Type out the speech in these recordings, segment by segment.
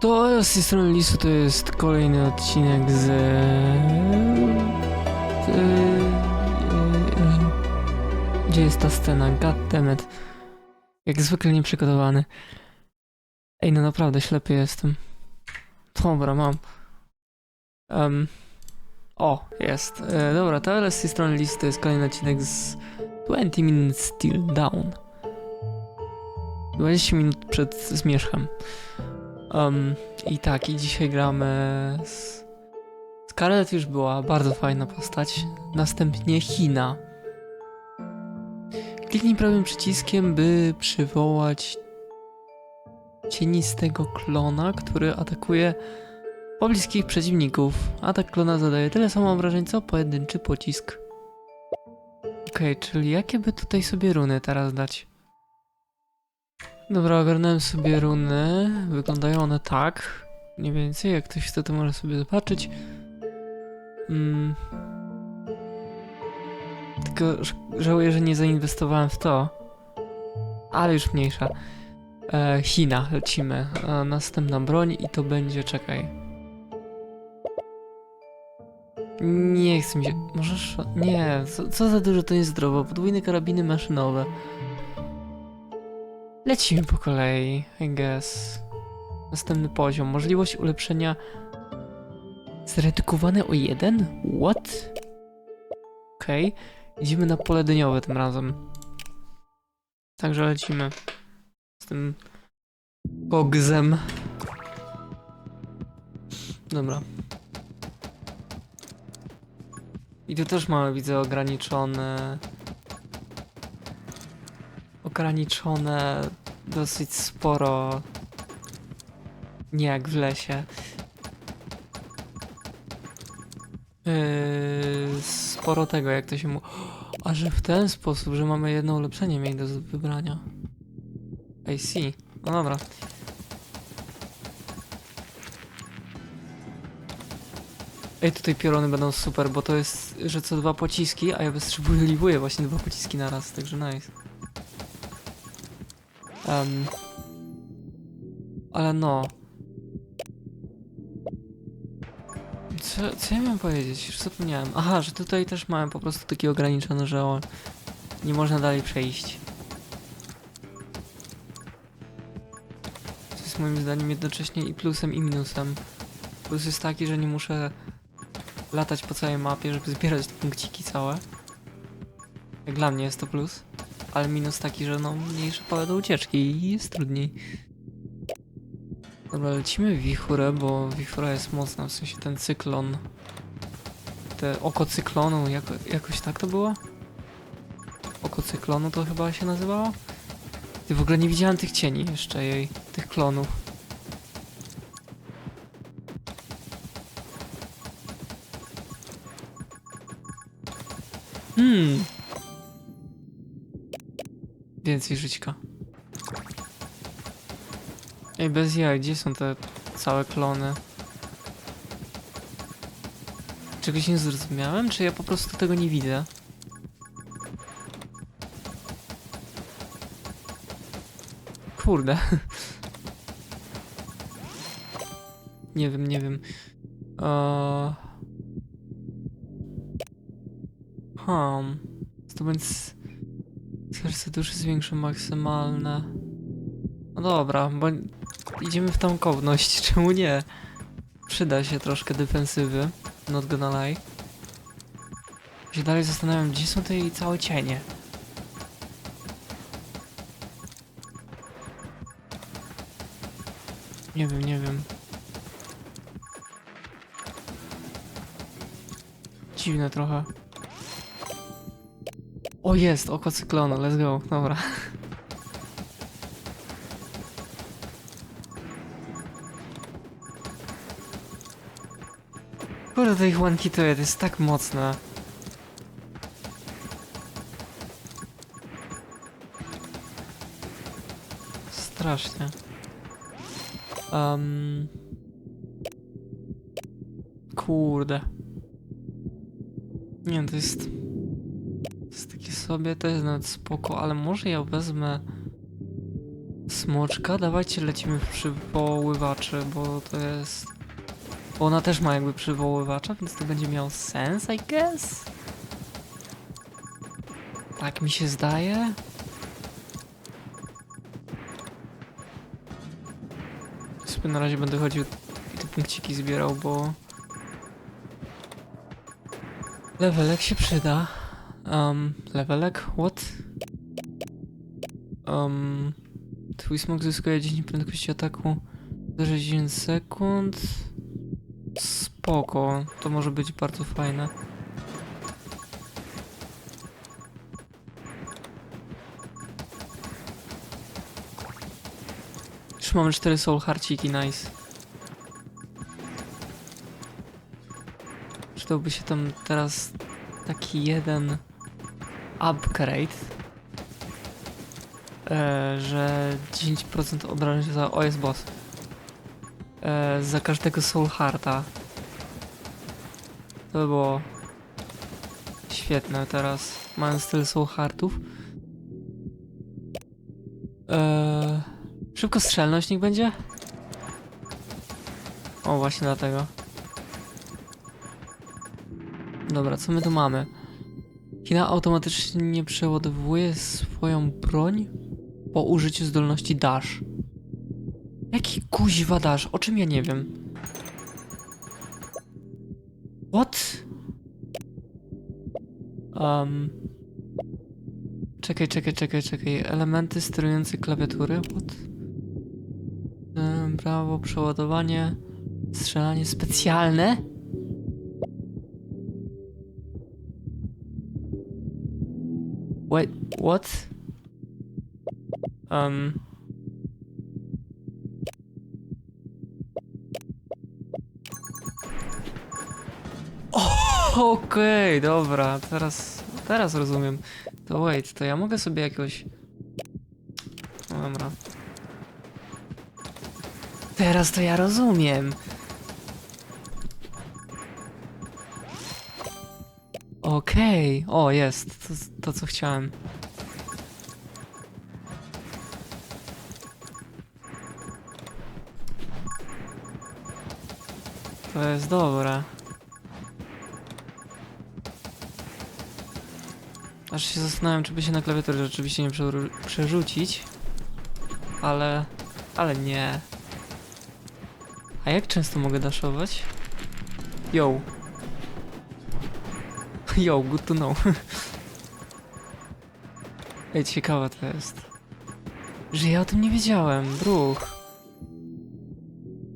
To z tej strony listu to jest kolejny odcinek z... z gdzie jest ta scena? Goddammit. Jak zwykle nieprzygotowany. Ej, no naprawdę ślepy jestem. Dobra, mam. Em, o, jest. E, dobra, to ale z tej strony listy jest kolejny odcinek z 20 Minutes Still Down. 20 minut przed zmierzchem. Um, I tak, i dzisiaj gramy z... Scarlett już była bardzo fajna postać. Następnie Hina. Kliknij prawym przyciskiem, by przywołać cienistego klona, który atakuje pobliskich przeciwników. Atak klona zadaje tyle samo obrażeń, co pojedynczy pocisk. Okej, czyli jakie by tutaj sobie runy teraz dać? Dobra, ogarnąłem sobie runy. Wyglądają one tak. Mniej więcej, jak ktoś chce, to może sobie zobaczyć. Mm. Tylko żałuję, że nie zainwestowałem w to. Ale już mniejsza. E, China, lecimy. E, następna broń i to będzie, czekaj. Nie chcę mi się. Możesz. Nie, co, co za dużo to jest zdrowo. Podwójne karabiny maszynowe. Lecimy po kolei, I guess. Następny poziom. Możliwość ulepszenia zredukowane o jeden? What? Okej. Idziemy na pole dyniowe tym razem. Także lecimy. Z tym kogzem. Dobra. I tu też mamy, widzę, ograniczone ograniczone dosyć sporo. Nie jak w lesie. Yy, sporo tego, jak to się mu. A że w ten sposób, że mamy jedno ulepszenie mieli do wybrania. I see. No dobra. Ej, tutaj piorony będą super, bo to jest, że co dwa pociski, a ja wystrzeliwuję właśnie dwa pociski na raz, także nice. Em, ale no. Co, co ja miałem powiedzieć? Już zapomniałem. Aha, że tutaj też mamy po prostu takie ograniczone, że o, nie można dalej przejść. Co jest moim zdaniem jednocześnie i plusem i minusem. Plus jest taki, że nie muszę latać po całej mapie, żeby zbierać punkciki całe. Jak dla mnie jest to plus. Ale minus taki, że no mniejsze pole do ucieczki i jest trudniej. Dobra, lecimy w wichurę, bo wichura jest mocna, w sensie ten cyklon. Te oko cyklonu, jako, jakoś tak to było? Oko cyklonu to chyba się nazywało? Ty w ogóle nie widziałem tych cieni jeszcze jej, tych klonów. Hmm. Więcej żyćka. Ej, bez jaj, gdzie są te całe klony? Czegoś nie zrozumiałem, czy ja po prostu tego nie widzę? Kurde. nie wiem, nie wiem. Eee... Hmm. Zdobądź serce duszy zwiększy maksymalne. No dobra, bo idziemy w tą kowność, czemu nie? Przyda się troszkę defensywy, not gonna lie. Się dalej zastanawiam, gdzie są te całe cienie. Nie wiem, nie wiem. Dziwne trochę. O jest, oko cyklonu, let's go, dobra. Kurde, ich one-hituje, to jest tak mocne. Strasznie. Um... Kurde. Nie, to jest... Sobie, to jest nawet spoko, ale może ja wezmę... smoczka, dawajcie lecimy w przywoływaczy, bo to jest... Bo ona też ma jakby przywoływacza, więc to będzie miało sens, I guess? Tak mi się zdaje. Sobie na razie będę chodził i te punkciki zbierał, bo... Levelek się przyda. Um, levelek? What? Um, twój smok zyskuje 10 prędkości ataku za 60 sekund. Spoko, to może być bardzo fajne. Już mamy 4 soul harciki, nice. Przydałby się tam teraz taki jeden upgrade, e, że 10% obrażeń za... O, jest boss. E, za każdego soul hearta. To by było świetne teraz, mając tyle soul heartów. E, szybko strzelność niech będzie? O, właśnie dlatego. Dobra, co my tu mamy? Kina automatycznie przeładowuje swoją broń po użyciu zdolności dash. Jaki kuźwa dash? O czym ja nie wiem? What? Um. Czekaj, czekaj, czekaj, czekaj. Elementy sterujące klawiatury. What? Brawo, przeładowanie. Strzelanie specjalne? Wait, what? Um. Okej, dobra, teraz, teraz rozumiem. To wait, to ja mogę sobie jakiegoś... No dobra. Teraz to ja rozumiem. Okej, o jest, to, to co chciałem. To jest dobre. Aż się zastanawiam, czy by się na klawiaturę rzeczywiście nie przerzucić. Ale... ale nie. A jak często mogę daszować? Yo. Yo, good to know. Ej, ciekawe to jest. Że ja o tym nie wiedziałem, druh.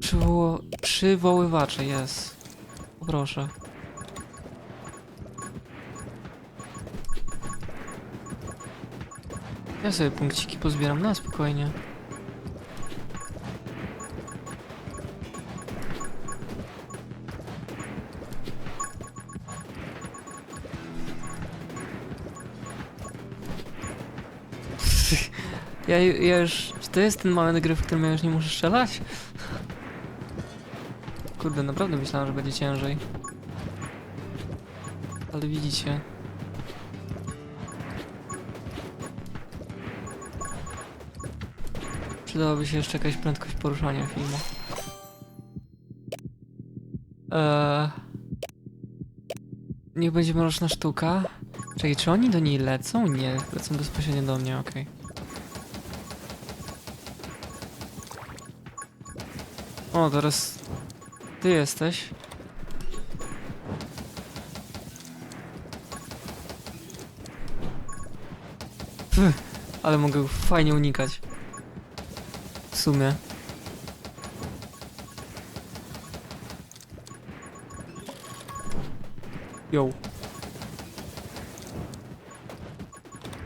Przywoło... Przywoływacze, jest. Proszę. Ja sobie punkciki pozbieram na spokojnie. Ja, ja już... Czy to jest ten moment gry, w którym ja już nie muszę strzelać? Kurde, naprawdę myślałem, że będzie ciężej. Ale widzicie. Przydałaby się jeszcze jakaś prędkość poruszania filmu. Eee... Niech będzie mroczna sztuka. Czekaj, czy oni do niej lecą? Nie, lecą bezpośrednio do mnie, okej. O, teraz ty jesteś. Pff, ale mogę fajnie unikać. W sumie. Yo.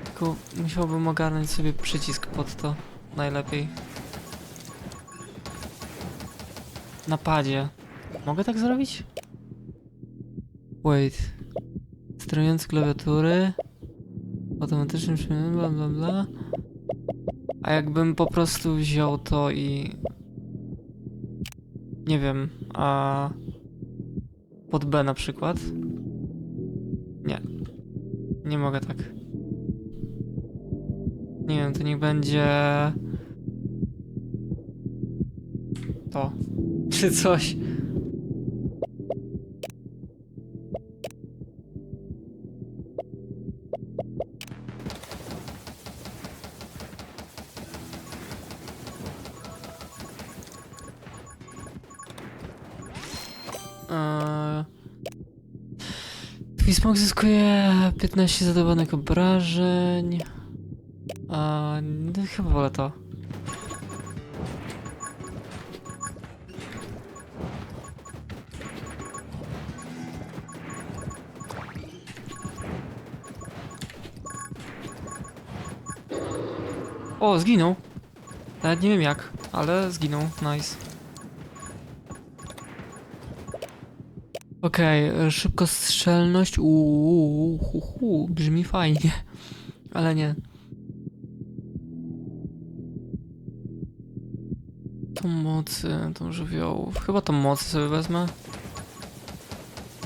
Tylko musiałbym ogarnąć sobie przycisk pod to. Najlepiej. Na padzie. Mogę tak zrobić? Wait. Sterujący klawiatury. Automatycznym przymiarem, bla bla bla. A jakbym po prostu wziął to i... Nie wiem, a... Pod B na przykład? Nie. Nie mogę tak. Nie wiem, to niech będzie... to. Czy coś. Smok zyskuje 15 zadawanych obrażeń. A, no, chyba wolę to. O, zginął. Nawet nie wiem jak, ale zginął. Nice. Okej, okay, szybkostrzelność. Uuu, hu, hu, brzmi fajnie. Ale nie. Tą mocy, tą żywiołów. Chyba tą mocy sobie wezmę.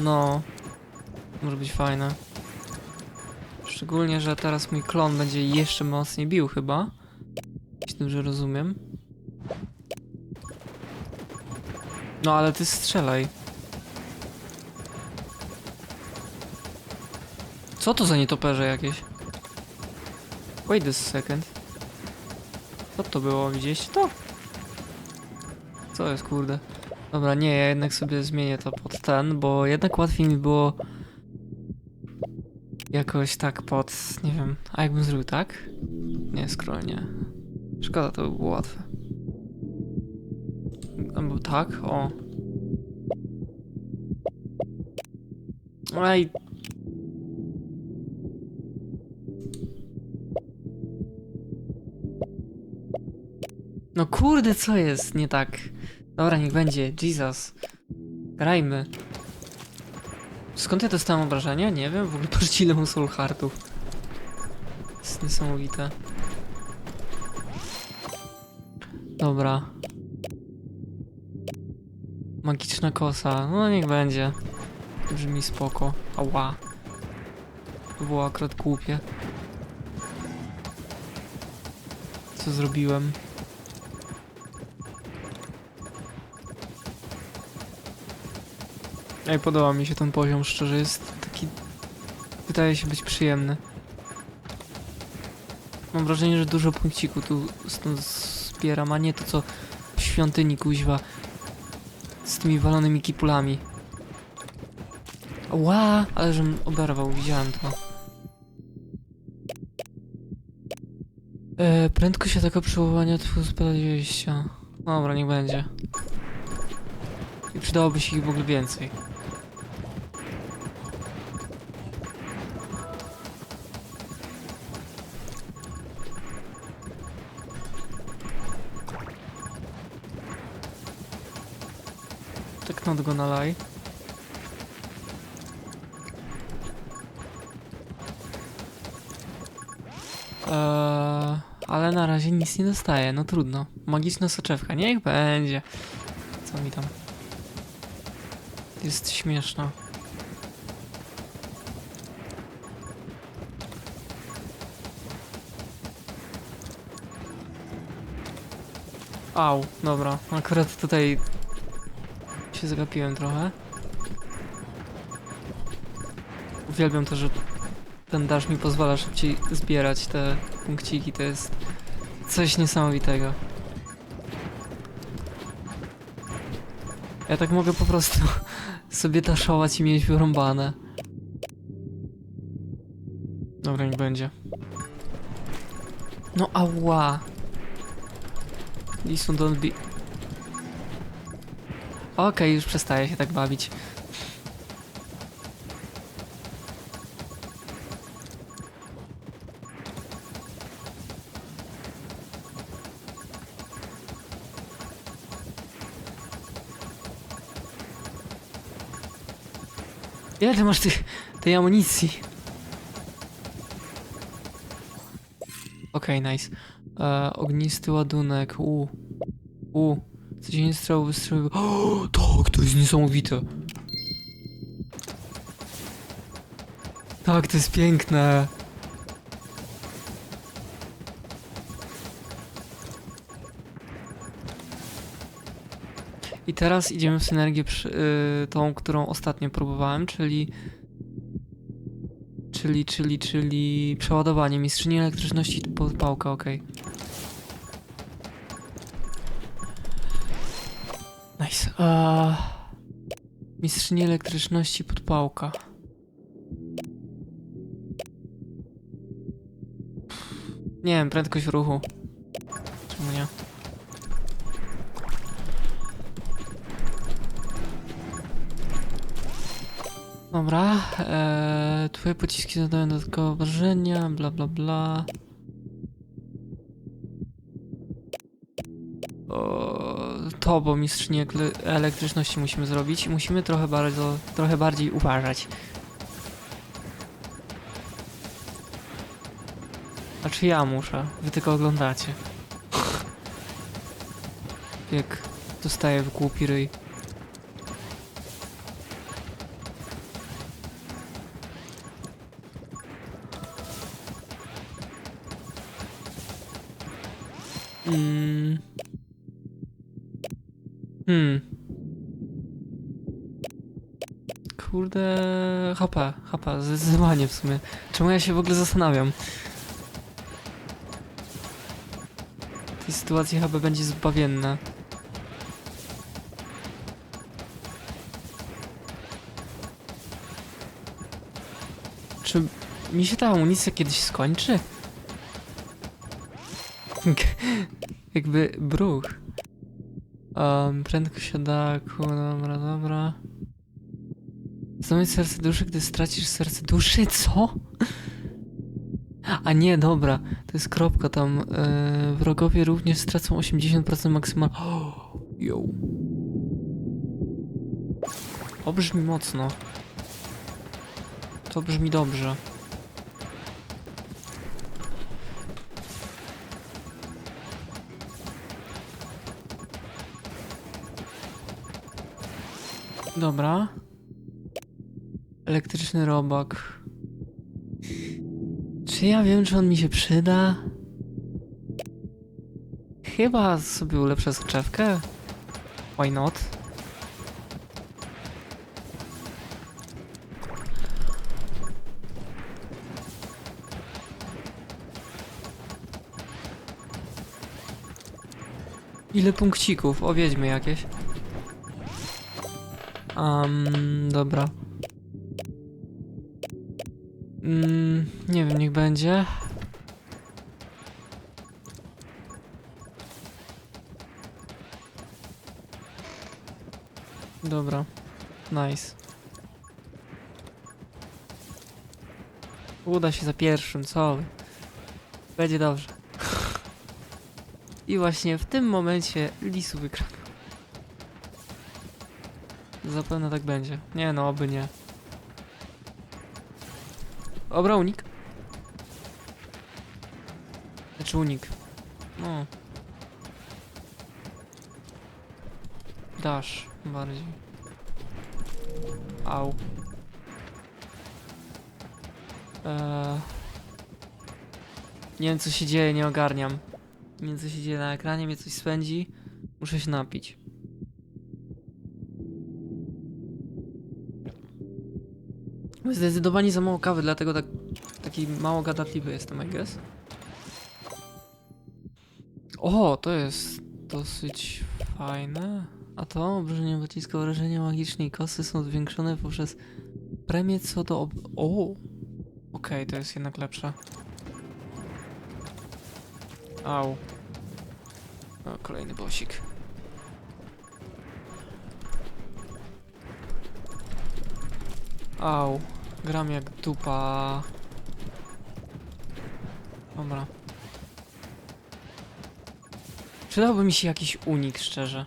No. Może być fajne. Szczególnie, że teraz mój klon będzie jeszcze mocniej bił chyba. Dobrze rozumiem. No ale ty strzelaj. Co to za nietoperze jakieś? Wait a second. Co to było? Widzieliście to? Co jest kurde? Dobra, nie, ja jednak sobie zmienię to pod ten, bo jednak łatwiej mi było jakoś tak pod, nie wiem, a jakbym zrobił tak? Nie, scroll nie. Szkoda, to by było łatwe. Tak, o. Ej. No kurde, co jest nie tak? Dobra, niech będzie. Jesus. Grajmy. Skąd ja dostałem obrażenia? Nie wiem. W ogóle patrzcie ile mam soul heartów. To jest niesamowite. Dobra. Magiczna kosa. No niech będzie. Brzmi spoko. Ała. To było akurat głupie. Co zrobiłem? Ej, podoba mi się ten poziom, szczerze, jest taki... Wydaje się być przyjemny. Mam wrażenie, że dużo punkciku tu stąd zbieram, a nie to co w świątyni kuźwa z tymi walonymi kipulami. Ła, ale żem oberwał, widziałem to. E, prędkość ataka przywoływania twój spada 20. Dobra, niech będzie. I przydałoby się ich w ogóle więcej. Not gonna lie. Eee, ale na razie nic nie dostaję, no trudno. Magiczna soczewka, niech będzie. Co mi tam? Jest śmieszna. Au, dobra. Akurat tutaj się zagapiłem trochę. Uwielbiam to, że ten dash mi pozwala szybciej zbierać te punkciki. To jest coś niesamowitego. Ja tak mogę po prostu sobie daszować i mieć wyrąbane. Dobra, nie będzie. No ała. Listen don't be... Okej, już przestaję się tak bawić. Ile ty masz tych, tej amunicji? Okej, nice. E, ognisty ładunek, u. U. Codziennie strzał wystrzelił. O, tak, to jest niesamowite. Tak, to jest piękne. I teraz idziemy w synergię przy, y, tą, którą ostatnio próbowałem, czyli czyli, czyli, czyli przeładowanie mistrzyni elektryczności podpałka, okej. A... Mistrzyni elektryczności podpałka. Nie wiem, prędkość ruchu. Czemu nie? Dobra, ee, twoje pociski zadają dodatkowe obrażenia, bla bla bla. O, to, bo mistrzyni elektryczności musimy zrobić musimy trochę bardzo, trochę bardziej uważać. Znaczy ja muszę, wy tylko oglądacie. Jak dostaję w głupi ryj. Mm. Hmm. Kurde, HP, HP, zdecydowanie w sumie. Czemu ja się w ogóle zastanawiam? W tej sytuacji HP będzie zbawienne. Czy mi się ta amunicja kiedyś skończy? Jakby bruch. Um, prędkość ataku, dobra, dobra. Zdobądź serce duszy, gdy stracisz serce duszy? Co? A nie, dobra, to jest kropka tam. Yy, wrogowie również stracą 80% maksymalnie. Oh, yo. To brzmi mocno. To brzmi dobrze. Dobra. Elektryczny robak. Czy ja wiem, czy on mi się przyda? Chyba sobie ulepszę skrzewkę. Why not? Ile punkcików? O, wiedźmy jakieś. Um, dobra. Mm, nie wiem, niech będzie. Dobra, nice. Uda się za pierwszym, co? Będzie dobrze. I właśnie w tym momencie Lisu wygra. Zapewne tak będzie. Nie no, oby nie. Dobra, unik. Znaczy unik. No. Dasz bardziej. Au. Eee. Nie wiem co się dzieje, nie ogarniam. Nie wiem co się dzieje na ekranie, mnie coś spędzi. Muszę się napić. Zdecydowanie za mało kawy, dlatego tak, taki mało gadatliwy jestem, I guess. O, to jest dosyć fajne. A to obrażenia pociska wrażenia magicznej kosy są zwiększone poprzez premię co do ob... O! Okej, to jest jednak lepsze. Au. O, kolejny bosik. Au. Gram jak dupa. Dobra. Przydałby mi się jakiś unik, szczerze.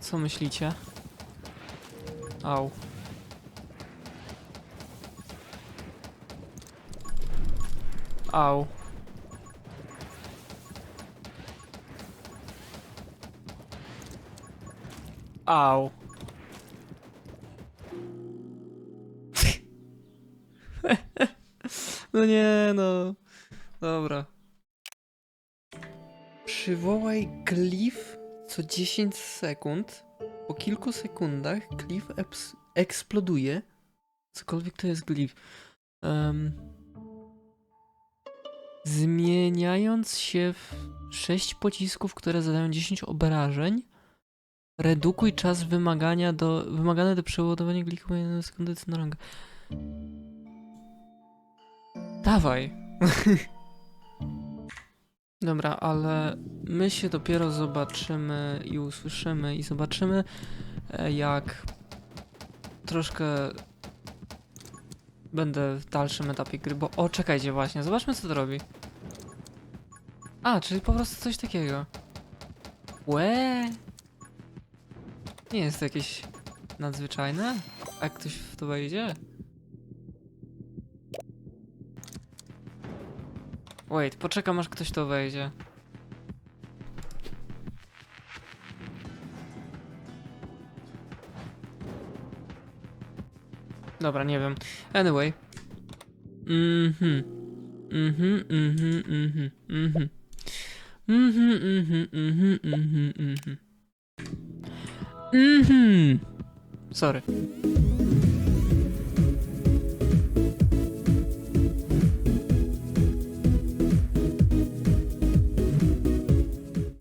Co myślicie? Au. Au. Au. No nie no. Dobra. Przywołaj glif co 10 sekund. Po kilku sekundach eps- eksploduje. Cokolwiek to jest glif. Em, zmieniając się w 6 pocisków, które zadają 10 obrażeń. Redukuj czas wymagania do, wymagany do przeładowania na sekundę co na rangę. Dawaj. Dobra, ale my się dopiero zobaczymy i usłyszymy i zobaczymy e, jak troszkę będę w dalszym etapie gry, bo o czekajcie właśnie, zobaczmy co to robi. A, czyli po prostu coś takiego. Łe. Nie jest to jakieś nadzwyczajne? A jak ktoś w to wejdzie? Wait, poczekam aż ktoś to wejdzie. Dobra, nie wiem. Anyway. Mhm. Mhm, mhm, mhm, mhm. Mhm, mhm, mhm, mhm, mhm. Mhm. Sorry.